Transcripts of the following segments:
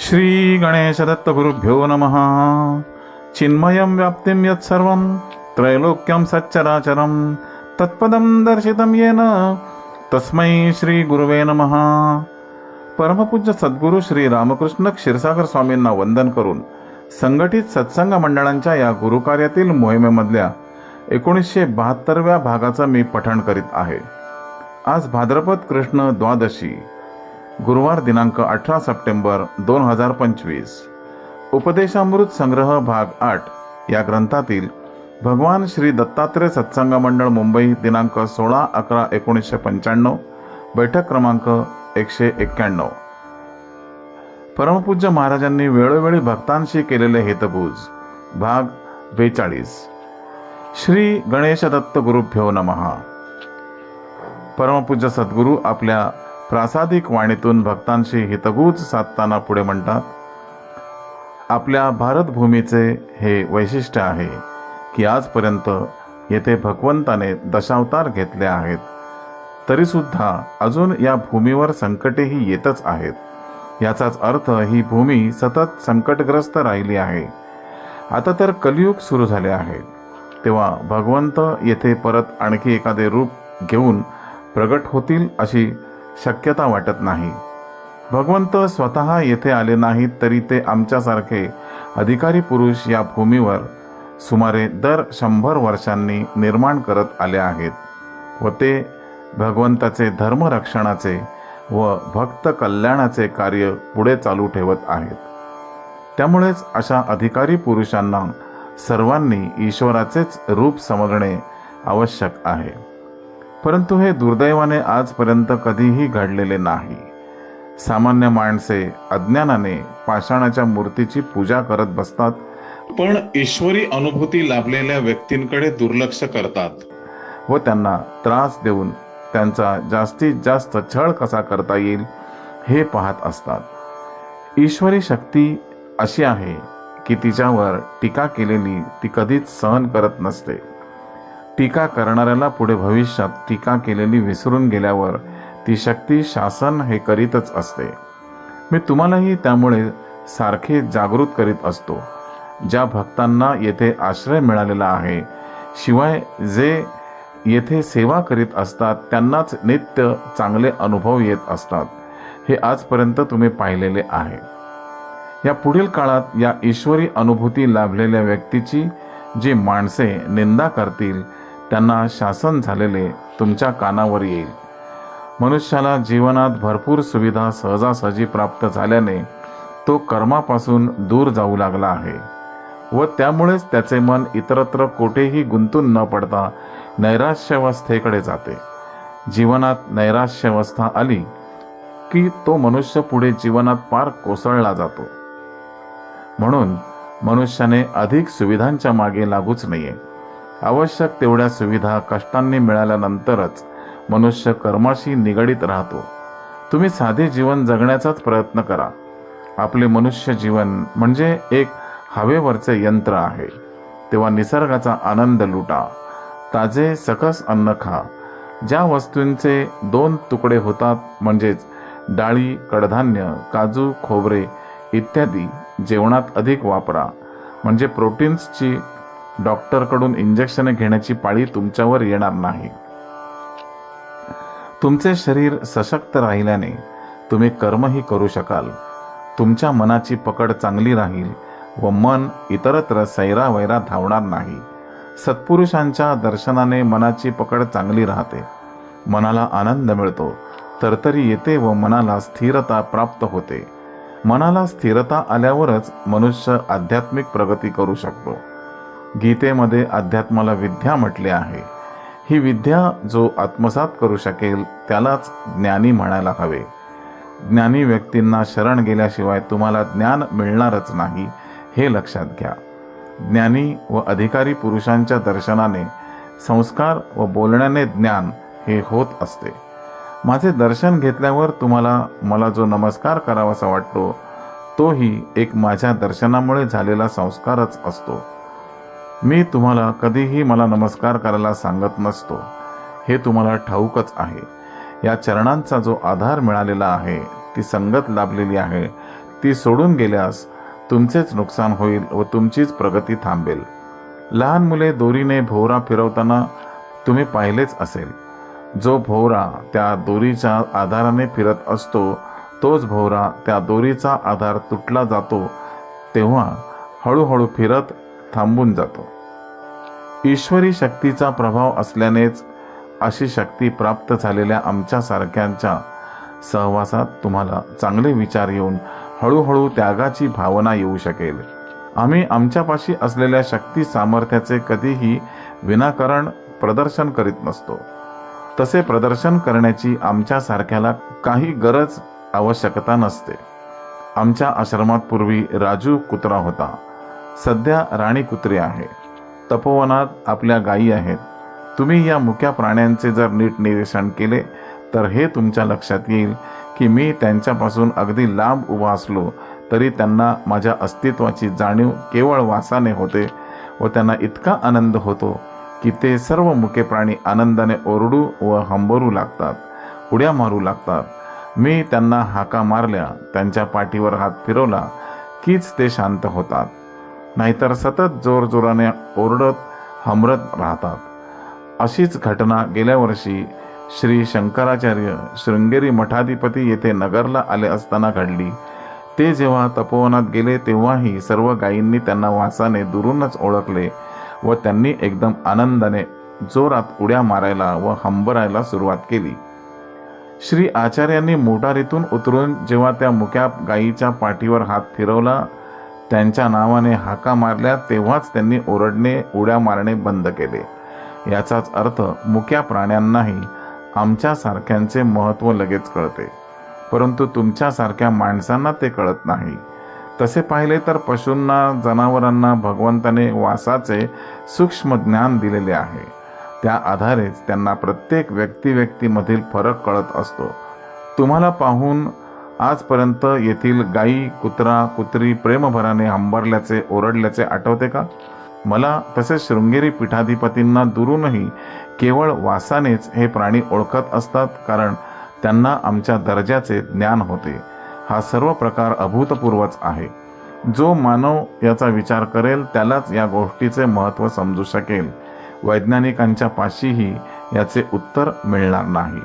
श्री गणेश दत्त गुरुभ्यो नमः। चिन्मयं व्याप्तिं यत्सर्वं त्रैलोक्यं सच्चराचरं तत्पदं दर्शितं येन तस्मै श्री गुरुवे नमः। परमपूज्य सद्गुरू श्री रामकृष्ण क्षीरसागर स्वामींना वंदन करून संघटित सत्संग मंडळांच्या या गुरुकार्यातील मोहिमेमधल्या एकोणीसशे बहात्तरव्या भागाचं मी पठण करीत आहे. आज भाद्रपद कृष्ण द्वादशी गुरुवार दिनांक अठरा सप्टेंबर दोन हजार पंचवीस. उपदेशामृत संग्रह भाग आठ या ग्रंथातील भगवान श्री दत्तात्रय सत्संग मंडळ मुंबई दिनांक सोळा अकरा एकोणीसशे पंच्याण्णव बैठक क्रमांक एकशे एक्क्याण्णव. परमपूज्य महाराजांनी वेळोवेळी भक्तांशी केलेले हेतगुज. भाग बेचाळीस. श्री गणेश दत्त गुरुभ्यो नमहा परमपूज्य सद्गुरू आपल्या प्रासादिक वाणीतून भक्तांशी हितगूज साधताना पुढे म्हणतात आपल्या भारतभूमीचे हे वैशिष्ट्य आहे की आजपर्यंत येथे भगवंताने दशावतार घेतले आहेत. तरीसुद्धा अजून या भूमीवर संकटेही येतच आहेत. याचाच अर्थ ही भूमी सतत संकटग्रस्त राहिली आहे. आता तर कलियुग सुरू झाले आहे. तेव्हा भगवंत येथे परत आणखी एखादे रूप घेऊन प्रगट होतील अशी शक्यता वाटत नाही. भगवंत स्वतः येथे आले नाहीत तरी ते आमच्यासारखे अधिकारी पुरुष या भूमीवर सुमारे दर शंभर वर्षांनी निर्माण करत आले आहेत व ते भगवंताचे धर्मरक्षणाचे व भक्त कल्याणाचे कार्य पुढे चालू ठेवत आहेत. त्यामुळेच अशा अधिकारी पुरुषांना सर्वांनी ईश्वराचेच रूप समजणे आवश्यक आहे. परंतु हे दुर्दैवाने आजपर्यंत कधीही घडलेले नाही. सामान्य माणसे अज्ञानाने पाषाणाच्या मूर्तीची पूजा करत बसतात पण ईश्वरी अनुभूती लाभलेल्या व्यक्तींकडे दुर्लक्ष करतात व त्यांना त्रास देऊन त्यांचा जास्तीत जास्त छळ कसा करता येईल हे पाहत असतात. ईश्वरी शक्ती अशी आहे की तिच्यावर टीका केलेली ती कधीच सहन करत नसते. टीका करणाऱ्याला पुढे भविष्यात टीका केलेली विसरून गेल्यावर ती शक्ती शासन हे करीतच असते. मी तुम्हालाही त्यामुळे सारखे जागृत करीत असतो. ज्या भक्तांना येथे आश्रय मिळालेला आहे शिवाय जे येथे सेवा करीत असतात त्यांनाच नित्य चांगले अनुभव येत असतात. हे आजपर्यंत तुम्ही पाहिलेले आहे. या पुढील काळात या ईश्वरी अनुभूती लाभलेल्या व्यक्तीची जी माणसे निंदा करतील त्यांना शासन झालेले तुमच्या कानावर येईल. मनुष्याला जीवनात भरपूर सुविधा सहजासहजी प्राप्त झाल्याने तो कर्मापासून दूर जाऊ लागला आहे व त्यामुळेच त्याचे मन इतरत्र कोठेही गुंतून न पडता नैराश्यावस्थेकडे जाते. जीवनात नैराश्यावस्था आली की तो मनुष्य पुढे जीवनात पार कोसळला जातो. म्हणून मनुष्याने अधिक सुविधांच्या मागे लागूच नये. आवश्यक तेवढ्या सुविधा कष्टांनी मिळाल्यानंतरच मनुष्य कर्माशी निगडीत राहतो. तुम्ही साधे जीवन जगण्याचाच प्रयत्न करा. आपले मनुष्य जीवन म्हणजे एक हवेवरचे यंत्र आहे. तेव्हा निसर्गाचा आनंद लुटा. ताजे सकस अन्न खा. ज्या वस्तूंचे दोन तुकडे होतात म्हणजेच डाळी कडधान्य काजू खोबरे इत्यादी जेवणात अधिक वापरा. म्हणजे प्रोटीन्सची डॉक्टरकडून इंजेक्शन घेण्याची पाळी तुमच्यावर येणार नाही. तुमचे शरीर सशक्त राहिल्याने तुम्ही कर्मही करू शकाल. तुमच्या मनाची पकड चांगली राहील व मन इतरत्र सैरावैरा धावणार नाही. सत्पुरुषांच्या दर्शनाने मनाची पकड चांगली राहते. मनाला आनंद मिळतो. तरतरी येते व मनाला स्थिरता प्राप्त होते. मनाला स्थिरता आल्यावरच मनुष्य आध्यात्मिक प्रगती करू शकतो. गीतेमध्ये अध्यात्माला विद्या म्हटले आहे. ही विद्या जो आत्मसात करू शकेल त्यालाच ज्ञानी म्हणायला हवे. ज्ञानी व्यक्तींना शरण गेल्याशिवाय तुम्हाला ज्ञान मिळणारच नाही हे लक्षात घ्या. ज्ञानी व अधिकारी पुरुषांच्या दर्शनाने संस्कार व बोलण्याने ज्ञान हे होत असते. माझे दर्शन घेतल्यावर तुम्हाला मला जो नमस्कार करावासा वाटतो तोही एक माझ्या दर्शनामुळे झालेला संस्कारच असतो. मी तुम्हाला कधीही मला नमस्कार करायला सांगत नसतो. हे तुम्हाला ठाऊकच आहे. या चरणांचा जो आधार मिळालेला आहे ती संगत लाभलेली आहे. ती सोडून गेल्यास तुमचेच नुकसान होईल व तुमचीच प्रगती थांबेल. लहान मुले दोरीने भोवरा फिरवताना तुम्ही पाहिलेच असेल. जो भोवरा त्या दोरीच्या आधाराने फिरत असतो तोच भोवरा त्या दोरीचा आधार तुटला जातो तेव्हा हळूहळू फिरत थांबून जातो. ईश्वरी शक्तीचा प्रभाव असल्यानेच अशी शक्ती प्राप्त झालेल्या आमच्यासारख्यांच्या सहवासात तुम्हाला चांगले विचार येऊन हळूहळू त्यागाची भावना येऊ शकेल. आम्ही आमच्यापाशी असलेल्या शक्ती सामर्थ्याचे कधीही विनाकारण प्रदर्शन करीत नसतो. तसे प्रदर्शन करण्याची आमच्यासारख्याला काही गरज आवश्यकता नसते. आमच्या आश्रमात पूर्वी राजू कुत्रा होता. सध्या राणी कुत्रे आहे. तपोवनात आपल्या गायी आहेत. तुम्ही या मुक्या प्राण्यांचे जर नीट निरीक्षण केले तर हे तुमच्या लक्षात येईल की मी त्यांच्यापासून अगदी लांब उभा असलो तरी त्यांना माझ्या अस्तित्वाची जाणीव केवळ वासाने होते व त्यांना इतका आनंद होतो की ते सर्व मुके प्राणी आनंदाने ओरडू व हंबरू लागतात उड्या मारू लागतात. मी त्यांना हाका मारल्या त्यांच्या पाठीवर हात फिरवला कीच ते शांत होतात. नाहीतर सतत जोरजोराने ओरडत हमरत राहतात. अशीच घटना गेल्या वर्षी श्री शंकराचार्य शृंगेरी मठाधिपती येथे नगरला आले असताना घडली. ते जेव्हा तपोवनात गेले तेव्हाही सर्व गायींनी त्यांना वासाने दुरूनच ओळखले व त्यांनी एकदम आनंदाने जोरात उड्या मारायला व हंबरायला सुरुवात केली. श्री आचार्यांनी मोटारीतून उतरून जेव्हा त्या मुक्या गायीच्या पाठीवर हात फिरवला त्यांच्या नावाने हाका मारल्या तेव्हाच त्यांनी ओरडणे उड्या मारणे बंद केले. याचाच अर्थ मुक्या प्राण्यांनाही आमच्यासारख्यांचे महत्त्व लगेच कळते. परंतु तुमच्यासारख्या माणसांना ते कळत नाही. तसे पाहिले तर पशूंना जनावरांना भगवंताने वासाचे सूक्ष्म ज्ञान दिलेले आहे. त्या आधारेच त्यांना प्रत्येक व्यक्ती व्यक्तीमधील फरक कळत असतो. तुम्हाला पाहून आजपर्यंत येथील गाई कुत्रा कुत्री प्रेमभराने हंबरल्याचे ओरडल्याचे आठवते का? मला तसेच शृंगेरी पीठाधिपतींना दुरूनही केवळ वासानेच हे प्राणी ओळखत असतात कारण त्यांना आमच्या दर्जाचे ज्ञान होते. हा सर्व प्रकार अभूतपूर्वच आहे. जो मानव याचा विचार करेल त्यालाच या गोष्टीचे महत्त्व समजू शकेल. वैज्ञानिकांच्या पाशीही याचे उत्तर मिळणार नाही.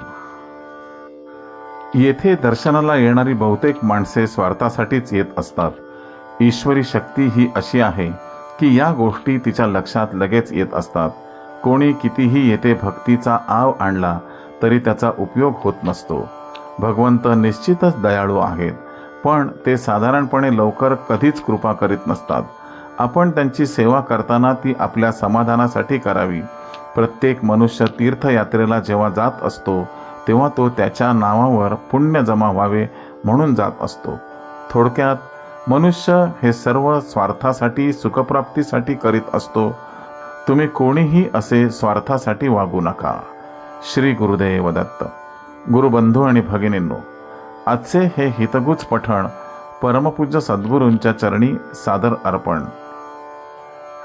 येथे दर्शनाला येणारी बहुतेक माणसे स्वार्थासाठीच येत असतात. ईश्वरी शक्ती ही अशी आहे की या गोष्टी तिच्या लक्षात लगेच येत असतात. कोणी कितीही येथे भक्तीचा आव आणला तरी त्याचा उपयोग होत नसतो. भगवंत निश्चितच दयाळू आहेत पण ते साधारणपणे लवकर कधीच कृपा करीत नसतात. आपण त्यांची सेवा करताना ती आपल्या समाधानासाठी करावी. प्रत्येक मनुष्य तीर्थयात्रेला जेव्हा जात असतो तेव्हा तो त्याच्या नावावर पुण्य जमा व्हावे म्हणून जात असतो. थोडक्यात मनुष्य हे सर्व स्वार्थासाठी सुखप्राप्तीसाठी करीत असतो. तुम्ही कोणीही असे स्वार्थासाठी वागू नका. श्री गुरुदेव दत्त. गुरुबंधू आणि भगिनींनो आजचे हे हितगुज पठण परमपूज्य सद्गुरूंच्या चरणी सादर अर्पण.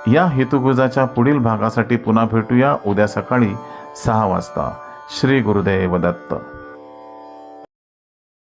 या हितगुजाच्या पुढील भागासाठी पुन्हा भेटूया उद्या सकाळी सहा वाजता. श्री गुरुदेव दत्त.